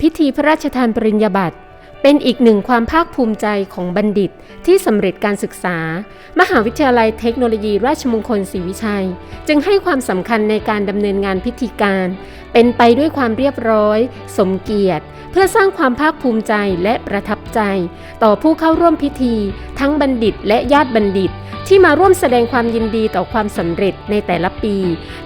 พิธีพระราชทานปริญญาบัตรเป็นอีกหนึ่งความภาคภูมิใจของบัณฑิตที่สำเร็จการศึกษา มหาวิทยาลัยเทคโนโลยีราชมงคลศรีวิชัย จึงให้ความสำคัญในการดำเนินงานพิธีการ เป็นไปด้วยความเรียบร้อย สมเกียรติ เพื่อสร้างความภาคภูมิใจและประทับใจ ต่อผู้เข้าร่วมพิธี ทั้งบัณฑิตและญาติบัณฑิต ที่มาร่วมแสดงความยินดีต่อความสำเร็จในแต่ละปี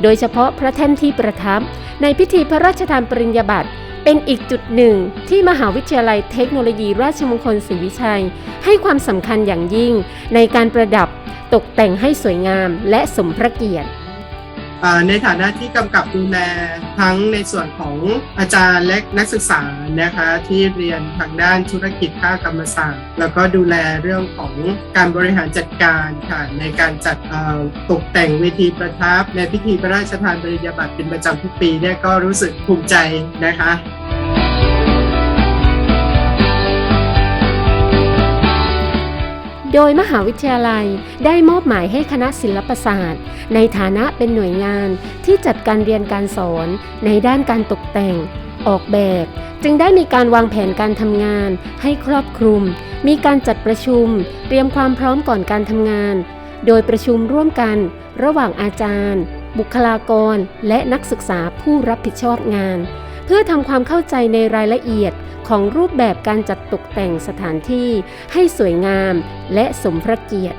โดยเฉพาะพระแท่นที่ประทับ ในพิธีพระราชทานปริญญาบัตร เป็นอีกจุดหนึ่งที่มหาวิทยาลัยเทคโนโลยีราชมงคลศรีวิชัย ให้ความสำคัญอย่างยิ่งในการประดับตกแต่งให้สวยงามและสมพระเกียรติในฐานะที่กำกับดูแลทั้งในส่วนของอาจารย์และนักศึกษานะคะที่เรียนทางด้านธุรกิจค่ากรรมศาสตร์ แล้วก็ดูแลเรื่องของการบริหารจัดการค่ะในการจัดตกแต่งเวทีประทับ ในพิธีพระราชทานปริญญาบัตรเป็นประจำทุกปีเนี่ยก็รู้สึกภูมิใจนะคะ โดยมหาวิทยาลัยได้มอบหมายให้คณะศิลปศาสตร์ ในฐานะเป็นหน่วยงานที่จัดการเรียนการสอน ในด้านการตกแต่ง ออกแบบ จึงได้มีการวางแผนการทำงาน ให้ครอบคลุม มีการจัดประชุม เตรียมความพร้อมก่อนการทำงาน โดยประชุมร่วมกัน ระหว่างอาจารย์ บุคลากร และนักศึกษาผู้รับผิดชอบงาน เพื่อทำความเข้าใจในรายละเอียดของรูปแบบการจัดตกแต่งสถานที่ให้สวยงามและสมพระเกียรติ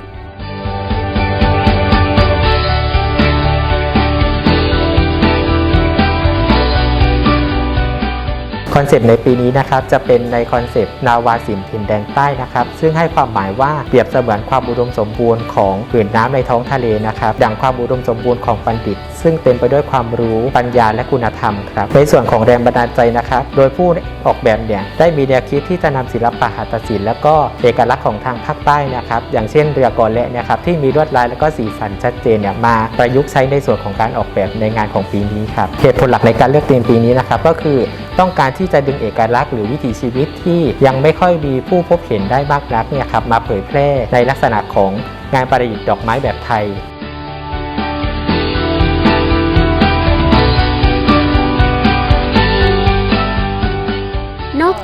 คอนเซปต์ในปีนี้นะครับจะเป็นในคอนเซปต์นาวาสินถิ่นแดนใต้นะครับซึ่งให้ความหมายว่าเปรียบเสมือนความอุดมสมบูรณ์ของผืนน้ำในท้องทะเลนะครับดังความอุดมสมบูรณ์ของบัณฑิตซึ่งเต็มไปด้วยความรู้ปัญญาและคุณธรรมครับในส่วนของแรงบันดาลใจนะครับ โดยผู้ออกแบบเนี่ยได้มีแนวคิดที่จะนำศิลปะหัตถศิลป์และก็เอกลักษณ์ของทางภาคใต้นะครับ อย่างเช่นเรือกอและเนี่ยครับที่มีลวดลายและก็สีสันชัดเจนเนี่ยมาประยุกต์ใช้ในส่วนของการออกแบบในงานของปีนี้ครับเหตุผลหลักในการเลือกธีมปีนี้นะครับก็คือต้องการที่จะดึงเอกลักษณ์หรือวิถีชีวิตที่ยังไม่ค่อยมีผู้พบเห็นได้มากนักเนี่ยครับมาเผยแพร่ในลักษณะของงานประดิษฐ์ดอกไม้แบบไทย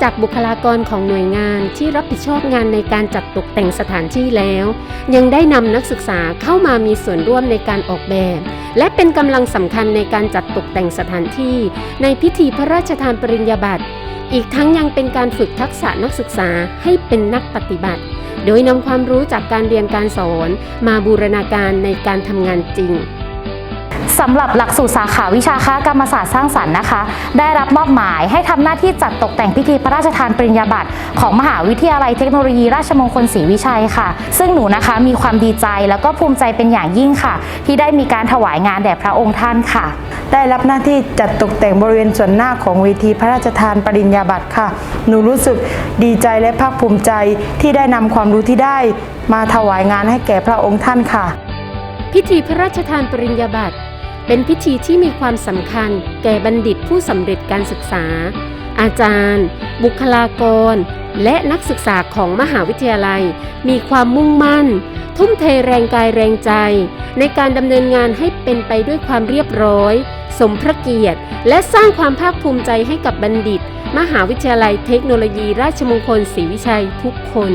จากบุคลากรของหน่วยงานที่รับผิดชอบงานในการจัดตกแต่งสถานที่แล้ว ยังได้นำนักศึกษาเข้ามามีส่วนร่วมในการออกแบบ และเป็นกำลังสำคัญในการจัดตกแต่งสถานที่ ในพิธีพระราชทานปริญญาบัตรอีกทั้งยังเป็นการฝึกทักษะนักศึกษาให้เป็นนักปฏิบัติ โดยนำความรู้จากการเรียนการสอนมาบูรณาการในการทำงานจริง สำหรับหลักสูตรสาขาวิชาค้ากรรมศาสตร์สร้างสรรค์นะคะ ได้รับมอบหมายให้ทำหน้าที่จัดตกแต่งพิธีพระราชทานปริญญาบัตรของมหาวิทยาลัยเทคโนโลยีราชมงคลศรีวิชัยค่ะ ซึ่งหนูนะคะมีความดีใจแล้วก็ภูมิใจเป็นอย่างยิ่งค่ะ ที่ได้มีการถวายงานแด่พระองค์ท่านค่ะ ได้รับหน้าที่จัดตกแต่งบริเวณส่วนหน้าของเวทีพระราชทานปริญญาบัตรค่ะ หนูรู้สึกดีใจและภาคภูมิใจที่ได้นำความรู้ที่ได้มาถวายงานให้แก่พระองค์ท่านค่ะ พิธีพระราชทานปริญญาบัตร เป็นพิธีที่มีความสำคัญแก่บัณฑิตผู้สำเร็จการศึกษา อาจารย์ บุคลากร และนักศึกษาของมหาวิทยาลัย มีความมุ่งมั่น ทุ่มเทแรงกายแรงใจ ในการดำเนินงานให้เป็นไปด้วยความเรียบร้อย สมพระเกียรติ และสร้างความภาคภูมิใจให้กับบัณฑิต มหาวิทยาลัยเทคโนโลยีราชมงคลศรีวิชัยทุกคน